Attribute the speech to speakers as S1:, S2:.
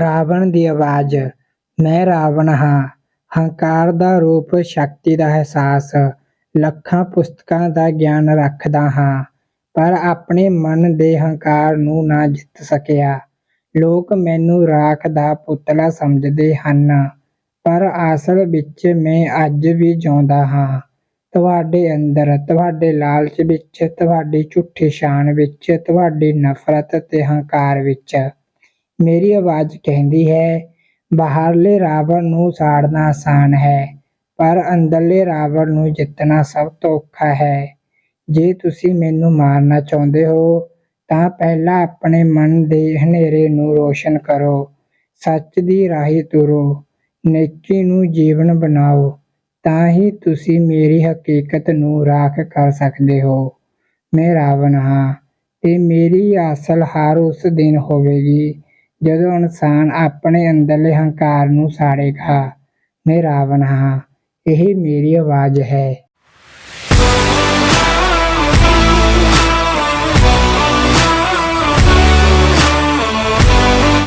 S1: ਰਾਵਣ ਦੀ ਆਵਾਜ਼, ਮੈਂ ਰਾਵਣ ਹਾਂ। ਹੰਕਾਰ ਦਾ ਰੂਪ, ਸ਼ਕਤੀ ਦਾ ਅਹਿਸਾਸ, ਲੱਖਾਂ ਪੁਸਤਕਾਂ ਦਾ ਗਿਆਨ ਰੱਖਦਾ ਹਾਂ। ਪਰ ਆਪਣੇ ਮਨ ਦੇ ਹੰਕਾਰ ਨੂੰ ਨਾ ਜਿੱਤ ਸਕਿਆ। ਲੋਕ ਮੈਨੂੰ ਰਾਖ ਦਾ ਪੁਤਲਾ ਸਮਝਦੇ ਹਨ। ਪਰ ਅਸਲ ਵਿੱਚ ਮੈਂ ਅੱਜ ਵੀ ਜਿਉਂਦਾ ਹਾਂ। ਤੁਹਾਡੇ ਅੰਦਰ, ਤੁਹਾਡੇ ਲਾਲਚ ਵਿੱਚ, ਤੁਹਾਡੀ ਝੂਠੀ ਸ਼ਾਨ ਵਿੱਚ, ਤੁਹਾਡੀ ਨਫ਼ਰਤ ਤੇ ਹੰਕਾਰ ਵਿੱਚ ਮੇਰੀ ਆਵਾਜ਼ ਕਹਿੰਦੀ ਹੈ, ਬਾਹਰਲੇ ਰਾਵਣ ਨੂੰ ਸਾੜਨਾ ਆਸਾਨ ਹੈ, ਪਰ ਅੰਦਰਲੇ ਰਾਵਣ ਨੂੰ ਜਿੱਤਣਾ ਸਭ ਤੋਂ ਔਖਾ ਹੈ। ਜੇ ਤੁਸੀਂ ਮੈਨੂੰ ਮਾਰਨਾ ਚਾਹੁੰਦੇ ਹੋ, ਤਾਂ ਪਹਿਲਾਂ ਆਪਣੇ ਮਨ ਦੇ ਹਨੇਰੇ ਨੂੰ ਰੋਸ਼ਨ ਕਰੋ। ਸੱਚ ਦੀ ਰਾਹੀਂ ਤੁਰੋ, ਨੇਕੀ ਨੂੰ ਜੀਵਨ ਬਣਾਓ, ਤਾਂ ਹੀ ਤੁਸੀਂ ਮੇਰੀ ਹਕੀਕਤ ਨੂੰ ਰਾਖ ਕਰ ਸਕਦੇ ਹੋ। ਮੈਂ ਰਾਵਣ ਹਾਂ, ਤੇ ਮੇਰੀ ਅਸਲ ਹਾਰ ਉਸ ਦਿਨ ਹੋਵੇਗੀ ਜਦੋਂ ਇਨਸਾਨ ਆਪਣੇ ਅੰਦਰਲੇ ਹੰਕਾਰ ਨੂੰ ਸਾੜੇਗਾ ਮੈਂ ਰਾਵਣ ਹਾਂ ਇਹ ਮੇਰੀ ਆਵਾਜ਼ ਹੈ।